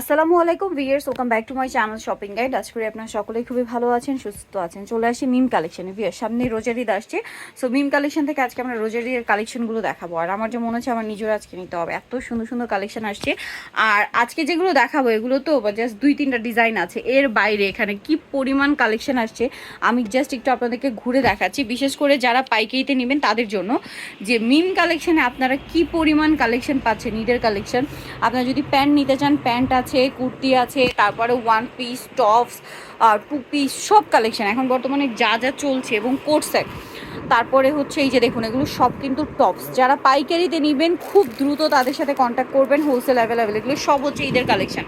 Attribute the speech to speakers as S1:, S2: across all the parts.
S1: আসসালামু আলাইকুম viewers welcome back to my channel shopping guide. আজ করে আপনারা সকলেই খুবই ভালো আছেন, সুস্থ আছেন। চলে আসি মিম কালেকশনে। ভিয়ার সামনে রোজার ঈদ আসছে। সো মিম কালেকশন থেকে আজকে আমরা রোজার ঈদের কালেকশনগুলো দেখাবো। আর আমার যে মনে হচ্ছে, আমার নিজের আজকে নিতে হবে। এত সুন্দর সুন্দর কালেকশন আসছে। আর আজকে যেগুলো দেখাবো, এগুলো তো জাস্ট দুই, তিনটা ডিজাইন আছে। এর বাইরে এখানে কি পরিমাণ কালেকশন আসছে, আমি জাস্ট একটু আপনাদেরকে ঘুরে দেখাচ্ছি। বিশেষ করে যারা পাইকারিতে নেবেন, তাদের জন্য যে মিম কালেকশনে আপনারা কি পরিমাণ কালেকশন পাচ্ছেন, ঈদের কালেকশন। আপনারা যদি প্যান্ট নিতে চান, প্যান্ট আছে কুর্তি আছে, তারপরে one piece tops two piece সব কালেকশন এখন বর্তমানে যা যা চলছে এবং কোট সেট তারপরে হচ্ছে এই যে দেখুন, এগুলো সব কিন্তু টপস যারা পাইকারিতে নেবেন, খুব দ্রুত তাদের সাথে কন্ট্যাক্ট করবেন হোলসেল অ্যাভেলেবেল এগুলো সব হচ্ছে ঈদের কালেকশন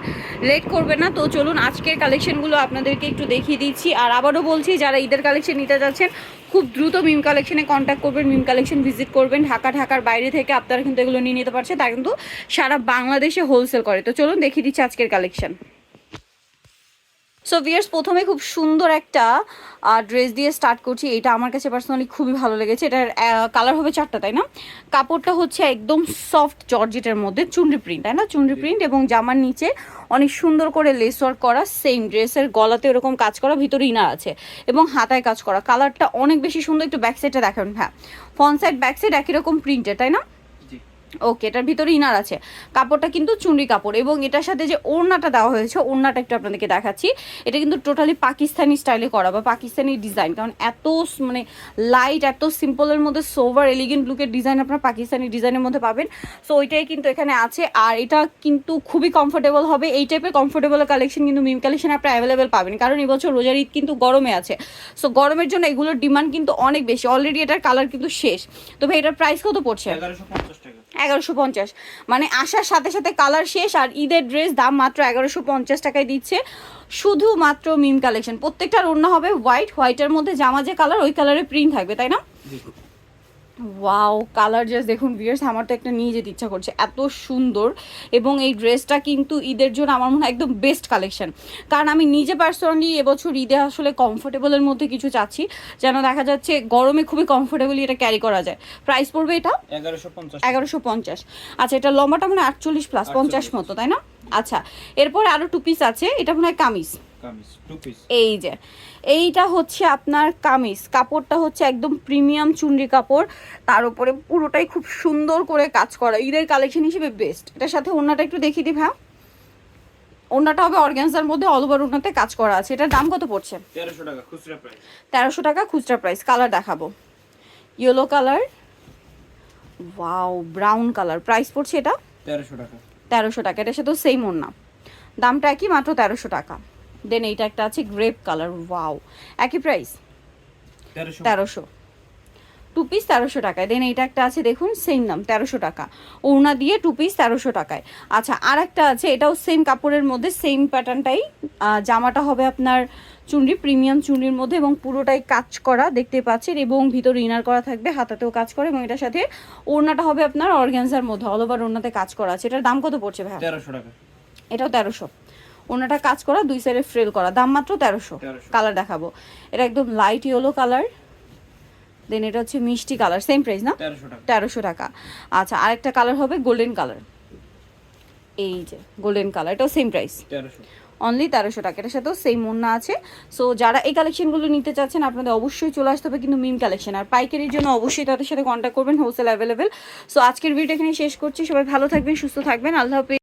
S1: লেট করবেন না, তো চলুন আজকের কালেকশনগুলো আপনাদেরকে একটু দেখিয়ে দিচ্ছি। আর আবারও বলছি, যারা ঈদের কালেকশন নিতে যাচ্ছেন, খুব দ্রুত মিম কালেকশানে কন্ট্যাক্ট করবেন, মিম কালেকশন ভিজিট করবেন। ঢাকা, ঢাকার বাইরে থেকে আপনারা কিন্তু এগুলো নিয়ে নিতে পারছে তারা কিন্তু সারা বাংলাদেশে হোলসেল করে। তো চলুন দেখিয়ে দিচ্ছি আজকের কালেকশন সো ভিয়ার্স প্রথমে খুব সুন্দর একটা ড্রেস দিয়ে স্টার্ট করছি। এটা আমার কাছে পার্সোনালি খুবই ভালো লেগেছে। এটার কালার হবে চারটা, তাই না? কাপড়টা হচ্ছে একদম সফট জর্জেটের মধ্যে, চুনরি প্রিন্ট তাই না? চুনরি প্রিন্ট এবং জামার নিচে অনেক সুন্দর করে লেস ওয়ার্ক করা সেম ড্রেসের গলাতে ওরকম কাজ করা, ভিতরে ইনার আছে এবং হাতায় কাজ করা। কালারটা অনেক বেশি সুন্দর, একটু ব্যাক সাইডটা দেখান হ্যাঁ। ফ্রন্ট সাইড ব্যাক সাইড একই রকম প্রিন্টের তাই না? ওকে, এটার ভিতরে ইনার আছে। কাপড়টা কিন্তু চুনরি কাপড় এবং এটার সাথে যে ওড়নাটা দেওয়া হয়েছে, ওড়নাটা একটু আপনাদেরকে দেখাচ্ছি। এটা কিন্তু টোটালি পাকিস্তানি স্টাইলে করা বা পাকিস্তানি ডিজাইন কারণ এত মানে লাইট এত সিম্পলের মধ্যে সোভার এলিগেন্ট লুকের ডিজাইন আপনার পাকিস্তানি ডিজাইনের মধ্যে পাবেন। সো ওইটাই কিন্তু এখানে আছে। আর এটা কিন্তু খুবই কমফোর্টেবল হবে। এই টাইপের কমফোর্টেবল কালেকশন কিন্তু মিম কালেকশন আপনারা অ্যাভেলেবেল পাবেন। কারণ এবছর রোজার ঈদ কিন্তু গরমে আছে। সো গরমের জন্য এগুলোর ডিমান্ড কিন্তু অনেক বেশি। অলরেডি এটার কালার কিন্তু শেষ। তো ভাই এটার প্রাইস কত পড়ছে?
S2: এগারোশো পঞ্চাশ।
S1: মানে আসার সাথে সাথে কালার শেষ আর ঈদের ড্রেস দাম মাত্র এগারোশো পঞ্চাশ টাকায় দিচ্ছে শুধুমাত্র মিম কালেকশন প্রত্যেকটার অন্য হবে হোয়াইট হোয়াইটের মধ্যে জামা যে কালার ওই কালারের প্রিন্ট থাকবে, তাই না? ওয়াও কালার জাস্ট দেখুন ভিয়ার্স আমার তো একটা নিয়ে যেতে ইচ্ছা করছে। এত সুন্দর। এবং এই ড্রেসটা কিন্তু ঈদের জন্য আমার মনে হয় একদম বেস্ট কালেকশন কারণ আমি নিজে পার্সোনালি এবছর ঈদে আসলে কমফোর্টেবলের মধ্যে কিছু চাচ্ছি। যেন দেখা যাচ্ছে গরমে খুবই কমফোর্টেবলি এটা ক্যারি করা যায়। প্রাইস পড়বে এটা?
S2: এগারোশো পঞ্চাশ।
S1: আচ্ছা এটা লম্বাটা মানে আটচল্লিশ প্লাস পঞ্চাশ মতো তাই না? আচ্ছা এরপরে আরও টু পিস আছে। এটা মনে হয় কামিজ। এই যে এইটা হচ্ছে আপনার কামিজ। কাপড়টা হচ্ছে একদম প্রিমিয়াম চুনরি কাপড়। তার উপরে পুরোটাই খুব সুন্দর করে কাজ করা। ঈদের কালেকশন হিসেবে বেস্ট এটার সাথে ওনাটা একটু দেখিয়ে দিই হ্যাঁ ওনাটা হবে অর্গ্যানজার মধ্যে অল ওভার ওনাতে কাজ করা আছে। এটার দাম কত পড়ছে?
S2: তেরোশো টাকা খুচরা প্রাইস
S1: তেরোশো টাকা খুচরা প্রাইস কালার দেখাবো। Yellow colour wow brown colour price পড়ছে এটা?
S2: তেরোশো টাকা।
S1: তেরোশো টাকা। এটার সাথেও সেম ওড়না। দামটা একই মাত্র তেরোশো টাকা। দেন এইটা একটা আছে গ্রেপ কালার ওয়াও। একই প্রাইস?
S2: তেরোশো।
S1: টু পিস তেরোশো টাকায়। দেন এইটা একটা আছে দেখুন সেম দাম তেরোশো টাকা। ওড়না দিয়ে টু পিস তেরোশো টাকায়। আচ্ছা আর একটা আছে এটাও সেম কাপড়ের মধ্যে সেম প্যাটার্নটাই। জামাটা হবে আপনার চুনরি প্রিমিয়াম চুনরির মধ্যে এবং পুরোটাই কাজ করা দেখতে পাচ্ছেন এবং ভিতরে ইনার করা থাকবে হাতাতেও কাজ করে এবং এটার সাথে ওড়নাটা হবে আপনার অর্গ্যানজার মধ্যে অল ওভার ওড়নাতে কাজ করা আছে। এটার দাম কত পড়ছে ভাই
S2: তেরোশো টাকা।
S1: এটাও তেরোশো। ওনাটা কাজ করা দুই সাইডে ফ্রেল করা। দাম মাত্র তেরোশো। কালার দেখাবো। এটা একদম লাইট ইয়েলো কালার দেন এটা হচ্ছে মিষ্টি কালার সেম প্রাইস না?
S2: তেরোশো টাকা।
S1: আচ্ছা আরেকটা কালার হবে গোল্ডেন কালার এই যে গোল্ডেন কালার এটাও সেম প্রাইস অনলি তেরোশো টাকা। এটার সাথেও সেম ওন্না আছে। সো যারা এই কালেকশনগুলো নিতে চাচ্ছেন আপনাদের অবশ্যই চলে আসতে হবে কিন্তু মিম কালেকশন আর পাইকারির জন্য অবশ্যই তাদের সাথে কন্ট্যাক্ট করবেন হোলসেল অ্যাভেলেবেল সো আজকের ভিডিও এখানে শেষ করছি। সবাই ভালো থাকবেন সুস্থ থাকবেন। আল্লাহ হাফিজ।